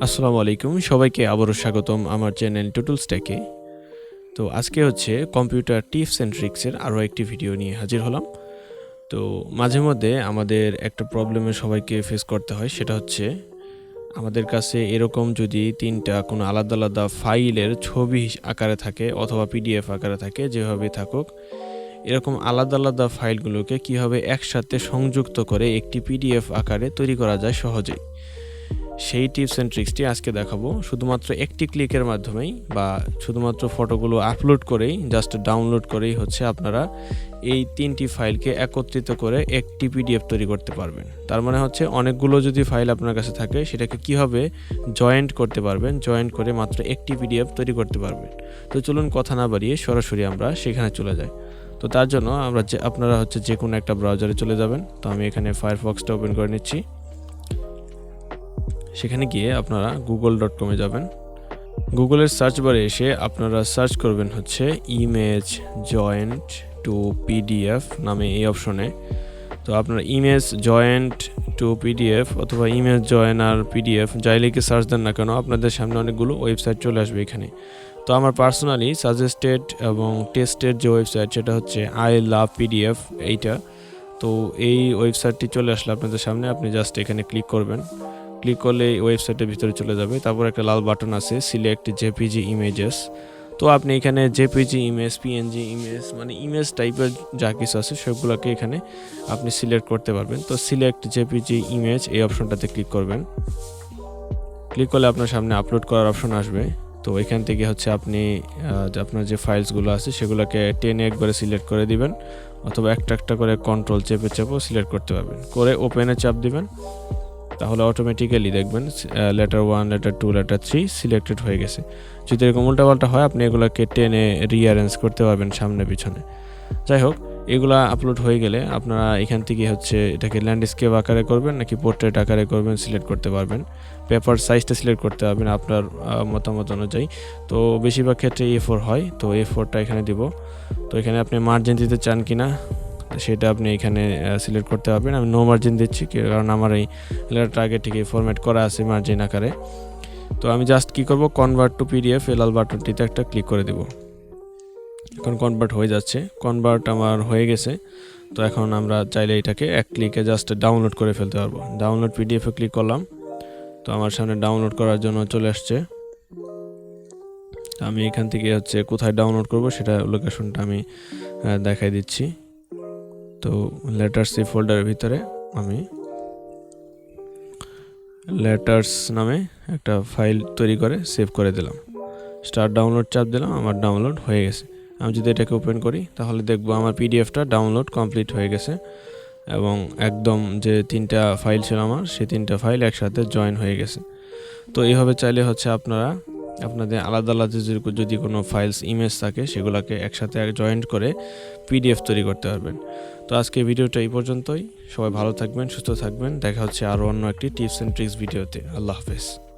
আসসালামু আলাইকুম, সবাইকে আবারও স্বাগতম আমার চ্যানেল টুটুল স্ট্যাকে তো আজকে হচ্ছে কম্পিউটার টিপস অ্যান্ড ট্রিক্সের আরও একটি ভিডিও নিয়ে হাজির হলাম। তো মাঝে মধ্যে আমাদের একটা প্রবলেমে সবাইকে ফেস করতে হয়, সেটা হচ্ছে আমাদের কাছে এরকম যদি তিনটা কোনো আলাদা আলাদা ফাইলের ছবি আকারে থাকে অথবা পিডিএফ আকারে থাকে যেভাবে থাকুক, এরকম আলাদা আলাদা ফাইলগুলোকে কীভাবে একসাথে সংযুক্ত করে একটি পিডিএফ আকারে তৈরি করা যায় সহজেই। সেই টিপস অ্যান্ড ট্রিক্সটি আজকে দেখাবো। শুধুমাত্র একটি ক্লিকের মাধ্যমেই বা শুধুমাত্র ফটোগুলো আপলোড করেই জাস্ট ডাউনলোড করেই হচ্ছে আপনারা এই তিনটি ফাইলকে একত্রিত করে একটি পিডিএফ তৈরি করতে পারবেন। তার মানে হচ্ছে অনেকগুলো যদি ফাইল আপনার কাছে থাকে, সেটাকে কীভাবে জয়েন্ট করতে পারবেন জয়েন্ট করে মাত্র একটি পিডিএফ তৈরি করতে পারবেন। তো চলুন কথা না বাড়িয়ে সরাসরি আমরা সেখানে চলে যাই। তো তার জন্য আমরা যে, আপনারা হচ্ছে যে কোনো একটা ব্রাউজারে চলে যাবেন। তো আমি এখানে ফায়ারফক্সটা ওপেন করে নিচ্ছি। সেখানে গিয়ে আপনারা গুগল ডট কমে যাবেন। গুগলের সার্চ বারে এসে আপনারা সার্চ করবেন হচ্ছে ইমেজ জয়েন্ট টু পিডিএফ নামে এই অপশনে। তো আপনারা ইমেজ জয়েন্ট টু পিডিএফ অথবা ইমেজ জয়েন আর পিডিএফ যাই লিখে সার্চ দেন না কেন, আপনাদের সামনে অনেকগুলো ওয়েবসাইট চলে আসবে এখানে। তো আমার পার্সোনালি সাজেস্টেড এবং টেস্টেড যে ওয়েবসাইট সেটা হচ্ছে আই লাভ পিডিএফ এইটা। তো এই ওয়েবসাইটটি চলে আসলে আপনাদের সামনে, আপনি জাস্ট এখানে ক্লিক করবেন। ক্লিক করলে ওয়েবসাইটের ভিতরে চলে যাবে। তারপর একটা লাল বাটন আছে সিলেক্ট জেপিজি ইমেজেস তো আপনি এখানে জেপিজি ইমেজ পিএনজি ইমেজ মানে ইমেজ টাইপের যা কিছু আছে সেগুলোকে এখানে আপনি সিলেক্ট করতে পারবেন। তো সিলেক্ট জেপিজি ইমেজ এই অপশনটাতে ক্লিক করবেন। ক্লিক করলে আপনার সামনে আপলোড করার অপশন আসবে। তো এখান থেকে হচ্ছে আপনি আপনার যে ফাইলসগুলো আছে, সেগুলোকে টেনে একবারে সিলেক্ট করে দিবেন। অথবা একটা একটা করে কন্ট্রোল চেপে চেপেও সিলেক্ট করতে পারবেন। করে ওপেনে চাপ দিবেন। তাহলে অটোমেটিক্যালি দেখবেন letter one letter two letter three selected হয়ে গেছে। যদি এরকম উল্টাপাল্টা হয়, আপনি এগুলোকে টেনে রিঅ্যারেঞ্জ করতে পারবেন সামনে পিছনে। যাই হোক, এগুলা আপলোড হয়ে গেলে আপনারা এখান থেকে হচ্ছে এটাকে ল্যান্ডস্কেপ আকারে করবেন, নাকি পোর্ট্রেট আকারে করবেন সিলেক্ট করতে পারবেন। পেপার সাইজটা সিলেক্ট করতে পারবেন আপনার মতামত অনুযায়ী। তো বেশিরভাগ ক্ষেত্রে এ ফোর হয়, তো এ ফোরটা এখানে দিব। তো এখানে আপনি মার্জিন দিতে চান কি না সেটা আপনি এখানে সিলেক্ট করতে পারবেন। আমি নো মার্জিন দিচ্ছি কারণ আমার এই লেটারটা আগে থেকে ফরম্যাট করা আছে মার্জিন আকারে। তো আমি জাস্ট কি করব? কনভার্ট টু পিডিএফ এ লাল বাটনটিতে একটা ক্লিক করে দেব। এখন কনভার্ট হয়ে যাচ্ছে। কনভার্ট আমার হয়ে গেছে। তো এখন আমরা চাইলে এটাকে এক ক্লিকে জাস্ট ডাউনলোড করে ফেলতে পারব। ডাউনলোড পিডিএফে ক্লিক করলাম। তো আমার সামনে ডাউনলোড করার জন্য চলে আসছে। আমি এখান থেকে হচ্ছে কোথায় ডাউনলোড করব সেটা লোকেশনটা আমি দেখাই দিচ্ছি। তো লেটার্স এই ফোল্ডারের ভিতরে আমি লেটার্স নামে একটা ফাইল তৈরি করে সেভ করে দিলাম। স্টার্ট ডাউনলোড চাপ দিলাম, আমার ডাউনলোড হয়ে গেছে। আমি যদি এটাকে ওপেন করি, তাহলে দেখব আমার পিডিএফটা ডাউনলোড কমপ্লিট হয়ে গেছে এবং একদম যে তিনটা ফাইল ছিল আমার, সেই তিনটা ফাইল একসাথে জয়েন হয়ে গেছে। তো এইভাবে চাইলে হচ্ছে আপনারা আপনাদের আলাদা আলাদা যদি কোনো ফাইলস ইমেজ থাকে, সেগুলোকে একসাথে জয়েন্ট করে পিডিএফ তৈরি করতে পারবেন। তো আজকে ভিডিওটা এই পর্যন্তই। সবাই ভালো থাকবেন, সুস্থ থাকবেন। দেখা হচ্ছে আরও অন্য একটি টিপস অ্যান্ড ট্রিক্স ভিডিওতে। আল্লাহ হাফেজ।